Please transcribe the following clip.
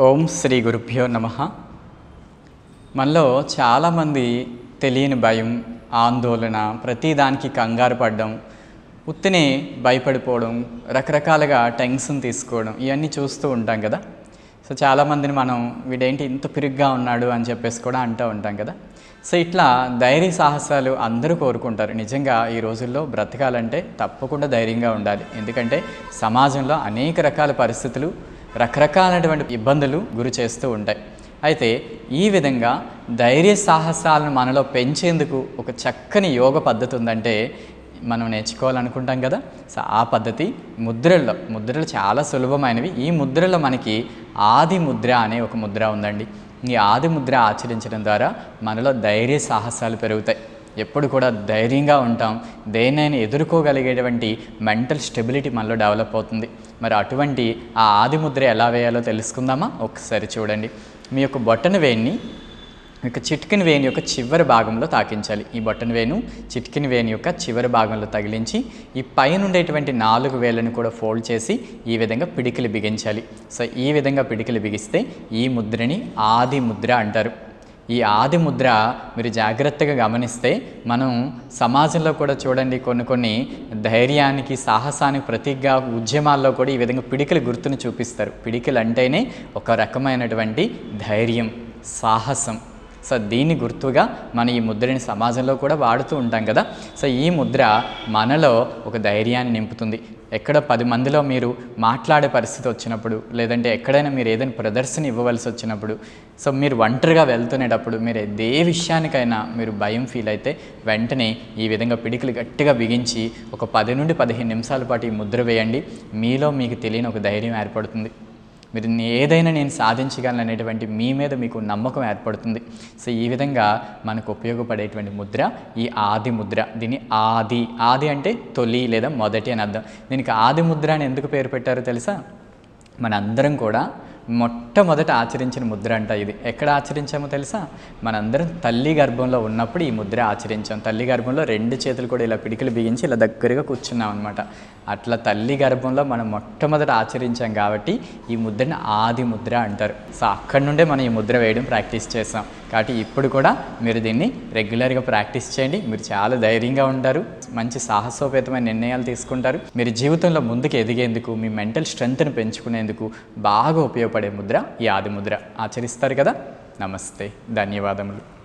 ఓం శ్రీ గురుభ్యో నమ. మనలో చాలామంది తెలియని భయం ఆందోళన ప్రతిదానికి కంగారు పడడం ఉత్తినే భయపడిపోవడం రకరకాలుగా టెన్షన్ తీసుకోవడం ఇవన్నీ చూస్తూ ఉంటాం కదా. సో చాలామందిని మనం వీడేంటి ఇంత పిరుగ్గా ఉన్నాడు అని చెప్పేసి కూడా అంటూ ఉంటాం కదా. సో ఇట్లా ధైర్య సాహసాలు అందరూ కోరుకుంటారు. నిజంగా ఈ రోజుల్లో బ్రతకాలంటే తప్పకుండా ధైర్యంగా ఉండాలి. ఎందుకంటే సమాజంలో అనేక రకాల పరిస్థితులు రకరకాలైనటువంటి ఇబ్బందులు గురి చేస్తూ ఉంటాయి. అయితే ఈ విధంగా ధైర్య సాహసాలను మనలో పెంచేందుకు ఒక చక్కని యోగ పద్ధతి ఉందంటే మనం నేర్చుకోవాలనుకుంటాం కదా. సో ఆ పద్ధతి ముద్రల్లో ముద్రలు చాలా సులభమైనవి. ఈ ముద్రలో మనకి ఆది ముద్ర అనే ఒక ముద్ర ఉందండి. ఈ ఆది ముద్ర ఆచరించడం ద్వారా మనలో ధైర్య సాహసాలు పెరుగుతాయి. ఎప్పుడు కూడా ధైర్యంగా ఉంటాం. దేనైనా ఎదుర్కోగలిగేటువంటి మెంటల్ స్టెబిలిటీ మనలో డెవలప్ అవుతుంది. మరి అటువంటి ఆ ఆది ముద్ర ఎలా వేయాలో తెలుసుకుందామా? ఒకసారి చూడండి. మీ యొక్క బొట్టన వేణిని యొక్క చిట్కిన వేణి యొక్క చివరి భాగంలో తాకించాలి. ఈ బొట్టన వేణు చిట్కిన వేణి యొక్క చివరి భాగంలో తగిలించి ఈ పైన ఉండేటువంటి నాలుగు వేలను కూడా ఫోల్డ్ చేసి ఈ విధంగా పిడికిలు బిగించాలి. సో ఈ విధంగా పిడికిలు బిగిస్తే ఈ ముద్రని ఆది ముద్ర అంటారు. ఈ ఆది ముద్ర మీరు జాగ్రత్తగా గమనిస్తే మనం సమాజంలో కూడా చూడండి కొన్ని కొన్ని ధైర్యానికి సాహసానికి ప్రతిగా ఉద్యమాల్లో కూడా ఈ విధంగా పిడికిల గుర్తును చూపిస్తారు. పిడికిలు అంటేనే ఒక రకమైనటువంటి ధైర్యం సాహసం. సో దీన్ని గుర్తుగా మనం ఈ ముద్రని సమాజంలో కూడా వాడుతూ ఉంటాం కదా. సో ఈ ముద్ర మనలో ఒక ధైర్యాన్ని నింపుతుంది. ఎక్కడ పది మందిలో మీరు మాట్లాడే పరిస్థితి వచ్చినప్పుడు లేదంటే ఎక్కడైనా మీరు ఏదైనా ప్రదర్శన ఇవ్వవలసి వచ్చినప్పుడు సో మీరు ఒంటరిగా వెళ్తునేటప్పుడు మీరు ఏ విషయానికైనా మీరు భయం ఫీల్ అయితే వెంటనే ఈ విధంగా పిడికిలు గట్టిగా బిగించి ఒక పది నుండి పదిహేను నిమిషాల పాటు ఈ ముద్ర వేయండి. మీలో మీకు తెలియని ఒక ధైర్యం ఏర్పడుతుంది. మీరు ఏదైనా నేను సాధించగలను అనేటువంటి మీ మీద మీకు నమ్మకం ఏర్పడుతుంది. సో ఈ విధంగా మనకు ఉపయోగపడేటువంటి ముద్ర ఈ ఆది ముద్ర. దీన్ని ఆది. ఆది అంటే తొలి లేదా మొదటి అని అర్థం. దీనికి ఆది ముద్ర అని ఎందుకు పేరు పెట్టారో తెలుసా? మనందరం కూడా మొట్టమొదట ఆచరించిన ముద్ర అంట ఇది. ఎక్కడ ఆచరించామో తెలుసా? మనందరం తల్లి గర్భంలో ఉన్నప్పుడు ఈ ముద్ర ఆచరించాం. తల్లి గర్భంలో రెండు చేతులు కూడా ఇలా పిడికిలు బిగించి ఇలా దగ్గరగా కూర్చున్నాం అనమాట అట్లా తల్లి గర్భంలో మనం మొట్టమొదట ఆచరించాం కాబట్టి ఈ ముద్రని ఆది ముద్ర అంటారు. సో అక్కడి నుండే మనం ఈ ముద్ర వేయడం ప్రాక్టీస్ చేస్తాం కాబట్టి ఇప్పుడు కూడా మీరు దీన్ని రెగ్యులర్గా ప్రాక్టీస్ చేయండి. మీరు చాలా ధైర్యంగా ఉంటారు. మంచి సాహసోపేతమైన నిర్ణయాలు తీసుకుంటారు. మీరు జీవితంలో ముందుకు ఎదిగేందుకు మీ మెంటల్ స్ట్రెంగ్త్ని పెంచుకునేందుకు బాగా ఉపయోగపడే ముద్ర ఈ ఆది ముద్ర. ఆచరిస్తారు కదా? నమస్తే. ధన్యవాదములు.